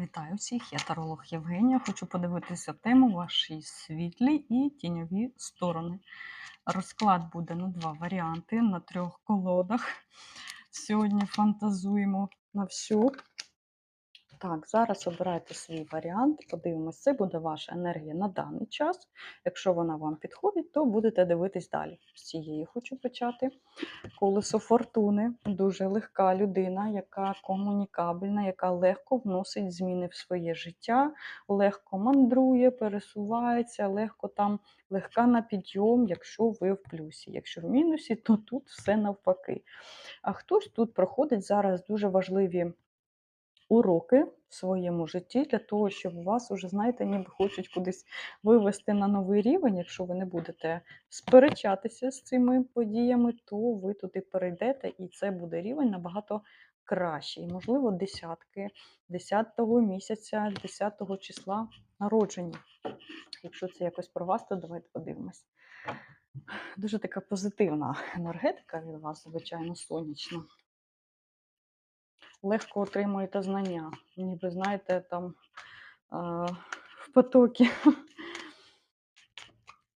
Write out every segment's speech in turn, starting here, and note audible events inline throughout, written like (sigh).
Вітаю всіх, я таролог Євгенія. Хочу подивитися тему ваші світлі і тіньові сторони. Розклад буде на два варіанти, на трьох колодах. Сьогодні фантазуємо на всю. Так, зараз обирайте свій варіант, подивимось, це буде ваша енергія на даний час. Якщо вона вам підходить, то будете дивитись далі. З цієї хочу почати. Колесо фортуни дуже легка людина, яка комунікабельна, яка легко вносить зміни в своє життя, легко мандрує, пересувається, легко там легка на підйом, якщо ви в плюсі. Якщо в мінусі, то тут все навпаки. А хтось тут проходить зараз дуже важливі уроки в своєму житті для того, щоб вас уже, знаєте, ніби хочуть кудись вивести на новий рівень. Якщо ви не будете сперечатися з цими подіями, то ви туди перейдете, і це буде рівень набагато кращий. Можливо, десятки, 10-го місяця, 10-го числа народження. Якщо це якось про вас, то давайте подивимось. Дуже така позитивна енергетика від вас, звичайно, сонячна легко отримуєте знання. Ніби, знаєте, там в потокі.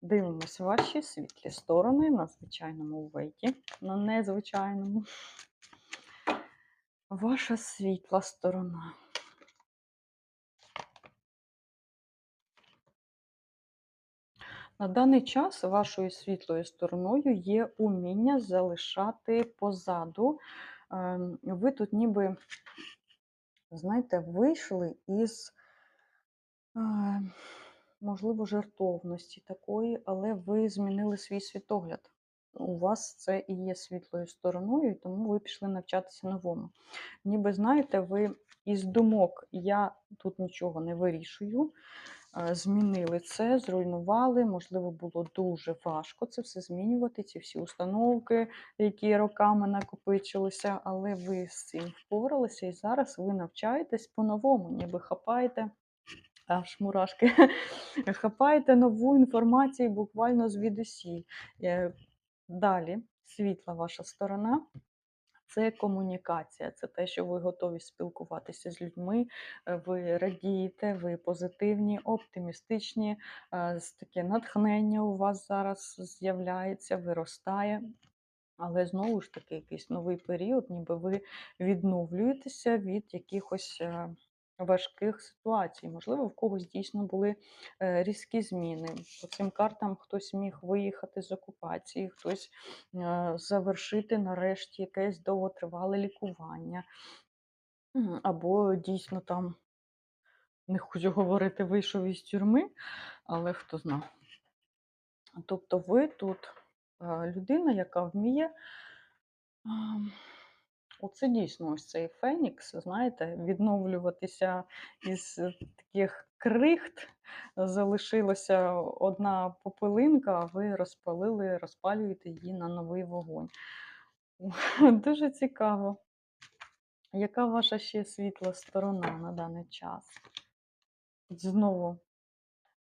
Дивимось ваші світлі сторони на звичайному вейті, на незвичайному. Ваша світла сторона. На даний час вашою світлою стороною є уміння залишати позаду ви тут ніби, знаєте, вийшли із, можливо, жертовності такої, але ви змінили свій світогляд. У вас це і є світлою стороною, тому ви пішли навчатися новому. Ніби, знаєте, ви із думок я тут нічого не вирішую. Е, змінили це, зруйнували. Можливо, було дуже важко це все змінювати, ці всі установки, які роками накопичилися, але ви з цим впоралися і зараз ви навчаєтесь по-новому, ніби хапаєте. Аж мурашки, (laughs) хапаєте нову інформацію буквально звідусіль. Е, далі світла ваша сторона. Це комунікація, це те, що ви готові спілкуватися з людьми, е, ви радієте, ви позитивні, оптимістичні, е, таке натхнення у вас зараз з'являється, виростає. Але знову ж таки, якийсь новий період, ніби ви відновлюєтеся від якихось. Важких ситуацій. Можливо, в когось дійсно були е, різкі зміни. По цим картам хтось міг виїхати з окупації, хтось е, завершити нарешті якесь довготривале лікування. Або дійсно там, не хочу говорити, вийшов із тюрми, але хто знав. Тобто ви тут е, людина, яка вміє Оце дійсно ось цей фенікс, знаєте, відновлюватися із е, таких крихт. Залишилася одна попелинка, а ви розпалили, розпалюєте її на новий вогонь. (laughs) Дуже цікаво. Яка ваша ще світла сторона на даний час? Знову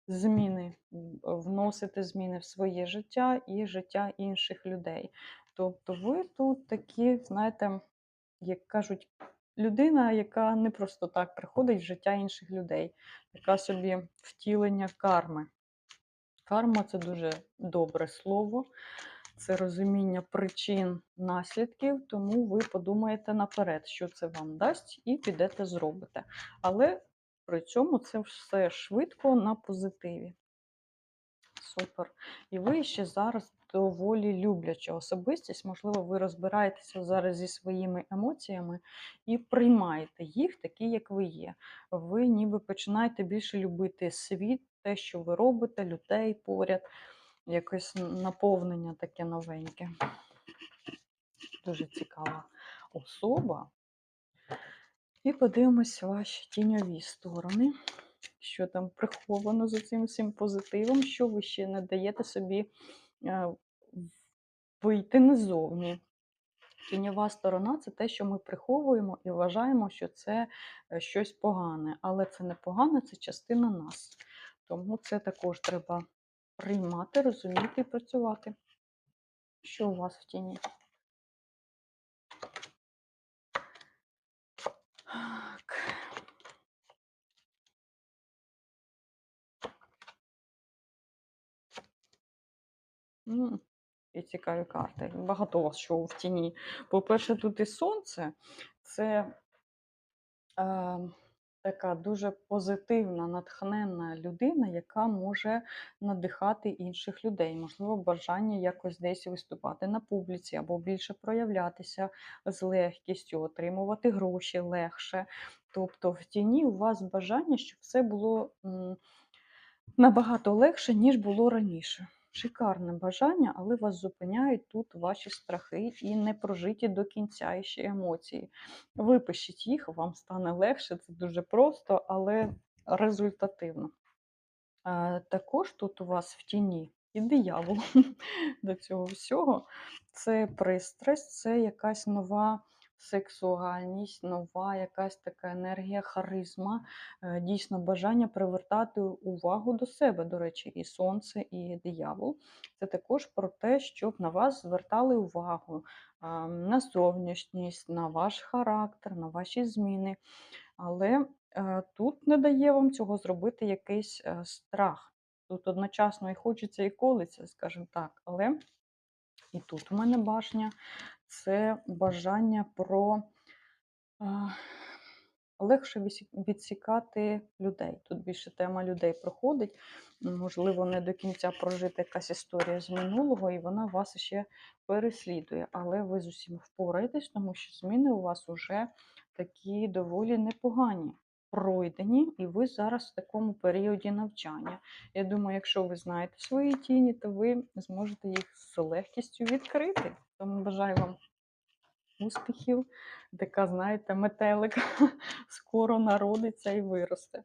зміни, вносити зміни в своє життя і життя інших людей. Тобто ви тут такі, знаєте, як кажуть, людина, яка не просто так приходить в життя інших людей, яка собі втілення карми. Карма це дуже добре слово, це розуміння причин, наслідків, тому ви подумаєте наперед, що це вам дасть, і підете зробите. Але при цьому це все швидко на позитиві. Супер. І ви ще зараз доволі любляча особистість. Можливо, ви розбираєтеся зараз зі своїми емоціями і приймаєте їх такі, як ви є. Ви ніби починаєте більше любити світ, те, що ви робите, людей поряд, якесь наповнення таке новеньке. Дуже цікава особа. І подивимось ваші тіньові сторони. Що там приховано за цим всім позитивом, що ви ще не даєте собі вийти назовні. Тіньова сторона це те, що ми приховуємо і вважаємо, що це е, щось погане. Але це не погане, це частина нас. Тому це також треба приймати, розуміти і працювати. Що у вас в тіні? М, І цікаві карти. Багато у вас що в тіні. По-перше, тут і сонце це е, така дуже позитивна, натхненна людина, яка може надихати інших людей. Можливо, бажання якось десь виступати на публіці або більше проявлятися з легкістю, отримувати гроші легше. Тобто в тіні у вас бажання, щоб все було м, набагато легше, ніж було раніше. Шикарне бажання, але вас зупиняють тут ваші страхи і не прожиті до кінця ще емоції. Випишіть їх, вам стане легше, це дуже просто, але результативно. Також тут у вас в тіні і диявол (laughs) до цього всього. Це пристрасть, це якась нова сексуальність, нова якась така енергія, харизма, е, дійсно бажання привертати увагу до себе, до речі, і сонце, і диявол. Це також про те, щоб на вас звертали увагу на зовнішність, на ваш характер, на ваші зміни. Але е, тут не дає вам цього зробити якийсь е, страх. Тут одночасно і хочеться, і колиться, скажімо так. Але і тут у мене башня це бажання про легше відсікати людей. Тут більше тема людей проходить. Можливо, не до кінця прожита якась історія з минулого, і вона вас ще переслідує. Але ви з усім впораєтесь, тому що зміни у вас вже такі доволі непогані. Пройдені, і ви зараз в такому періоді навчання. Я думаю, якщо ви знаєте свої тіні, то ви зможете їх з легкістю відкрити. Тому бажаю вам успіхів. Така, знаєте, метелик (laughs) скоро народиться і виросте.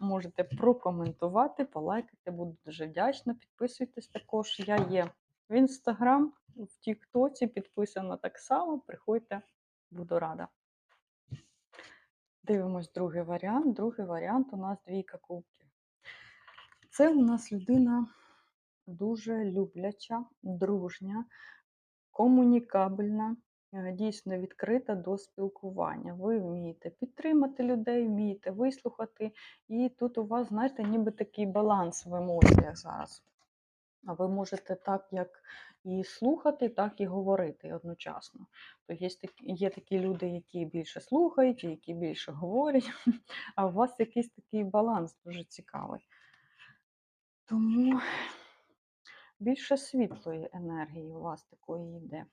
Можете прокоментувати, полайкати, буду дуже вдячна. Підписуйтесь також. Я є в інстаграм, в Тіктоці, підписана так само. Приходьте, буду рада. Дивимось другий варіант. Другий варіант у нас двійка кубків. Це у нас людина дуже любляча, дружня, комунікабельна, е, дійсно відкрита до спілкування. Ви вмієте підтримати людей, вмієте вислухати. І тут у вас, знаєте, ніби такий баланс в емоціях зараз. А ви можете так, як і слухати, так і говорити одночасно. То є такі, є такі люди, які більше слухають, які більше говорять, (laughs) а у вас якийсь такий баланс дуже цікавий. Тому більше світлої енергії у вас такої йде.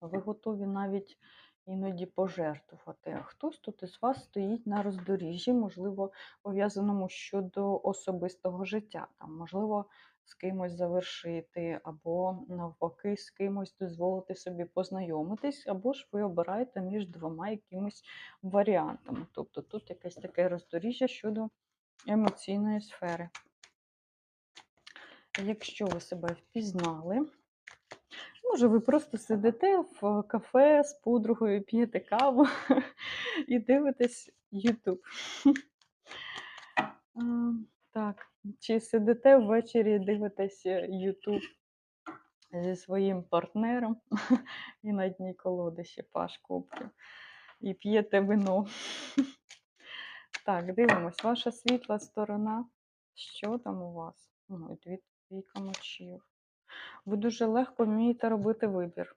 Ви готові навіть іноді пожертвувати. А хтось тут із вас стоїть на роздоріжжі, можливо, пов'язаному щодо особистого життя. Там, можливо, з кимось завершити, або навпаки, з кимось дозволити собі познайомитись, або ж ви обираєте між двома якимись варіантами. Тобто тут якесь таке роздоріжжя щодо емоційної сфери. Якщо ви себе впізнали, може ви просто сидите в кафе з подругою, п'єте каву (laughs) і дивитесь YouTube. (laughs) Так, чи сидите ввечері дивитесь YouTube зі своїм партнером (laughs) і на дні колоди ще паш кубків, і п'єте вино. Так, дивимось, ваша світла сторона. Що там у вас? Ой, дві двійка мечів. Ви дуже легко вмієте робити вибір.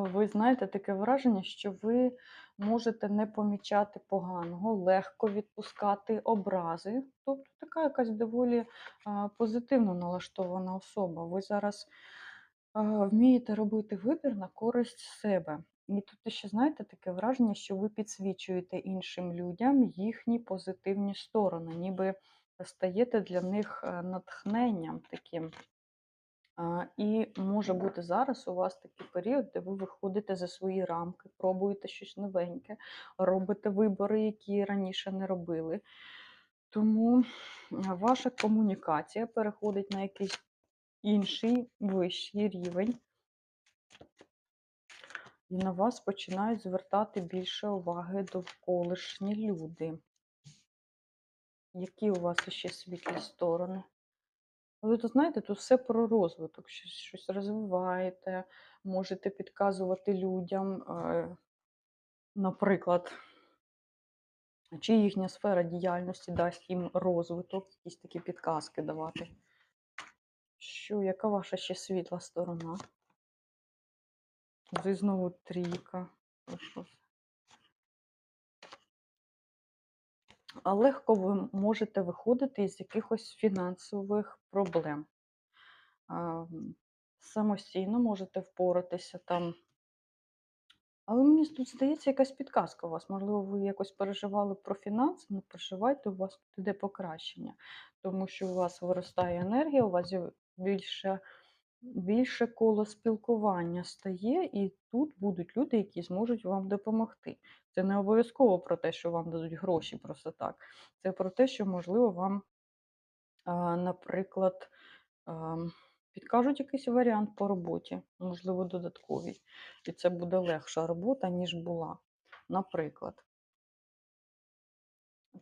Ви знаєте таке враження, що ви можете не помічати поганого, легко відпускати образи. Тобто така якась доволі позитивно налаштована особа. Ви зараз вмієте робити вибір на користь себе. І тут ще, знаєте, таке враження, що ви підсвічуєте іншим людям їхні позитивні сторони, ніби стаєте для них е, натхненням таким. І може бути зараз у вас такий період, де ви виходите за свої рамки, пробуєте щось новеньке, робите вибори, які раніше не робили. Тому ваша комунікація переходить на якийсь інший вищий рівень. І на вас починають звертати більше уваги довколишні люди. Які у вас ще світлі сторони? Ви тут знаєте, тут все про розвиток, щось, щось розвиваєте, можете підказувати людям, наприклад, чи їхня сфера діяльності дасть їм розвиток, якісь такі підказки давати. Що, яка ваша ще світла сторона? Знову трійка. Ну, що легко ви можете виходити із якихось фінансових проблем. Самостійно можете впоратися там. Але мені тут здається якась підказка у вас. Можливо, ви якось переживали про фінанси, не переживайте, у вас тут іде покращення. Тому що у вас виростає енергія, у вас більше, більше коло спілкування стає, і тут будуть люди, які зможуть вам допомогти. Це не обов'язково про те, що вам дадуть гроші просто так. Це про те, що, можливо, вам, наприклад, підкажуть якийсь варіант по роботі, можливо, додатковий. І це буде легша робота, ніж була. Наприклад.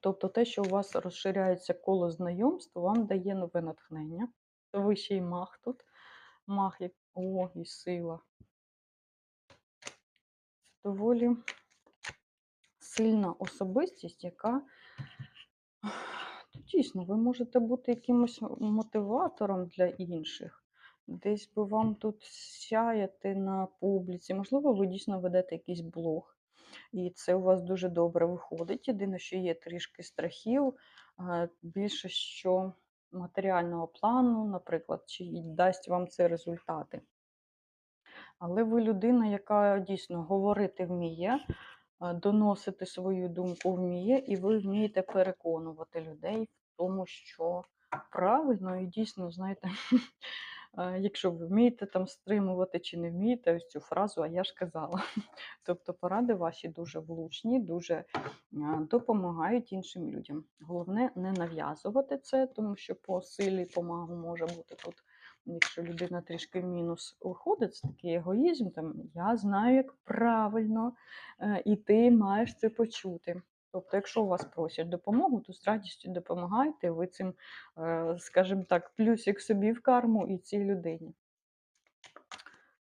Тобто те, що у вас розширяється коло знайомств, вам дає нове натхнення. То ви ще й маг тут. Маг, о, і сила. Доволі сильна особистість, яка дійсно ви можете бути якимось мотиватором для інших. Десь би вам тут сяяти на публіці. Можливо, ви дійсно ведете якийсь блог, і це у вас дуже добре виходить. Єдине, що є трішки страхів, більше що матеріального плану, наприклад, чи дасть вам це результати. Але ви людина, яка дійсно говорити вміє, доносити свою думку вміє, і ви вмієте переконувати людей в тому, що правильно і дійсно, знаєте, (laughs) якщо ви вмієте там стримувати чи не вмієте ось цю фразу, а я ж казала. (laughs) Тобто поради ваші дуже влучні, дуже допомагають іншим людям. Головне не нав'язувати це, тому що по силі помагу може бути тут. Якщо людина трішки в мінус виходить, це такий егоїзм, там я знаю, як правильно, е, і ти маєш це почути. Тобто, якщо у вас просять допомогу, то з радістю допомагайте, ви цим, е, скажімо так, плюсик собі в карму і цій людині.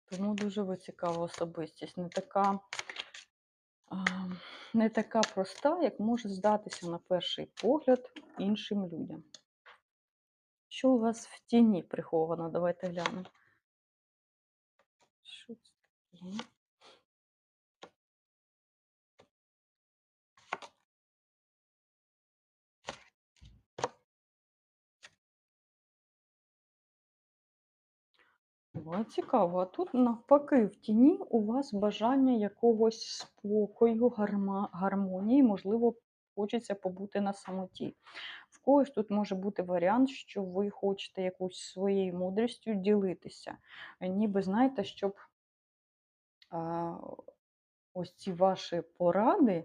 Тому дуже цікава особистість, не така, не така проста, як може здатися на перший погляд іншим людям. Що у вас в тіні приховано? Давайте глянемо. Що це таке? Цікаво. А тут навпаки в тіні у вас бажання якогось спокою, гармонії, можливо, хочеться побути на самоті. В когось тут може бути варіант, що ви хочете якусь своєю мудрістю ділитися. Ніби знаєте, щоб а, ось ці ваші поради,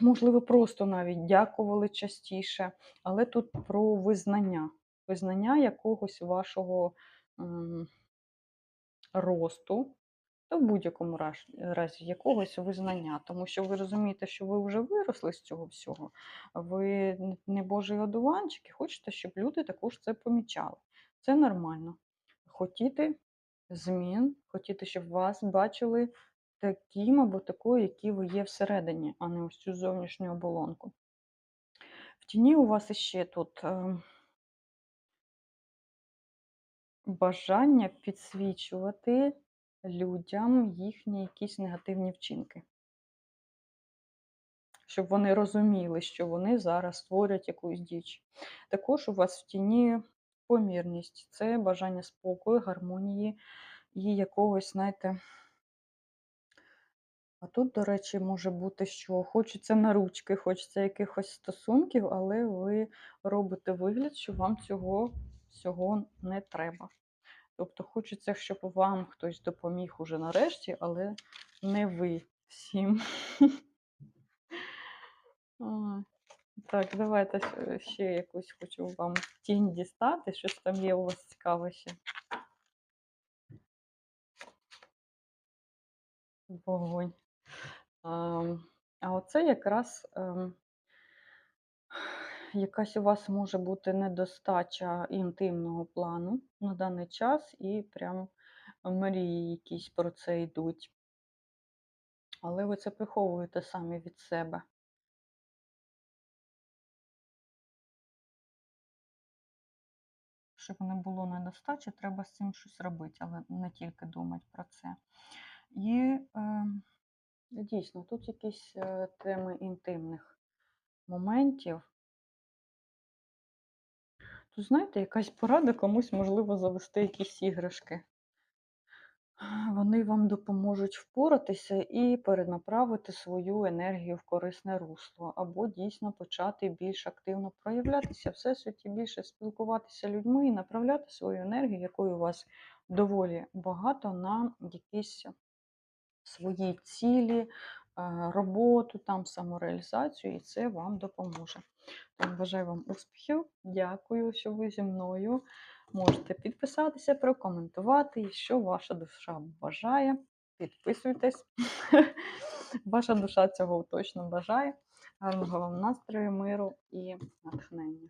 можливо, просто навіть дякували частіше, але тут про визнання, визнання якогось вашого росту, та в будь-якому разі якогось визнання, тому що ви розумієте, що ви вже виросли з цього всього. Ви не Божий одуванчик і хочете, щоб люди також це помічали. Це нормально. Хотіти змін, хотіти, щоб вас бачили таким або такою, які ви є всередині, а не ось цю зовнішню оболонку. В тіні у вас іще тут е, бажання підсвічувати людям їхні якісь негативні вчинки. Щоб вони розуміли, що вони зараз створять якусь діч. Також у вас в тіні помірність це бажання спокою, гармонії і якогось, знаєте, а тут, до речі, може бути, що хочеться на ручки, хочеться якихось стосунків, але ви робите вигляд, що вам цього всього не треба. Тобто хочеться, щоб вам хтось допоміг уже нарешті, але не ви всім. (laughs) Так, давайте ще- ще якусь хочу вам тінь дістати. Щось там є у вас цікаве. Вогонь. А оце якраз ем, якась у вас може бути недостача інтимного плану на даний час, і прям мрії якісь про це йдуть. Але ви це приховуєте самі від себе. щоб не було недостачі, треба з цим щось робити, але не тільки думати про це. І е, дійсно, тут якісь е, теми інтимних моментів. Знаєте, якась порада комусь можливо завести якісь іграшки. Вони вам допоможуть впоратися і перенаправити свою енергію в корисне русло, або дійсно почати більш активно проявлятися всесвіті, більше спілкуватися людьми і направляти свою енергію, якої у вас доволі багато, на якісь свої цілі, роботу, там, самореалізацію, і це вам допоможе. Тому бажаю вам успіхів. Дякую, що ви зі мною. Можете підписатися, прокоментувати, що ваша душа бажає. Підписуйтесь. (laughs) Ваша душа цього точно бажає. Гарного вам настрою, миру і натхнення.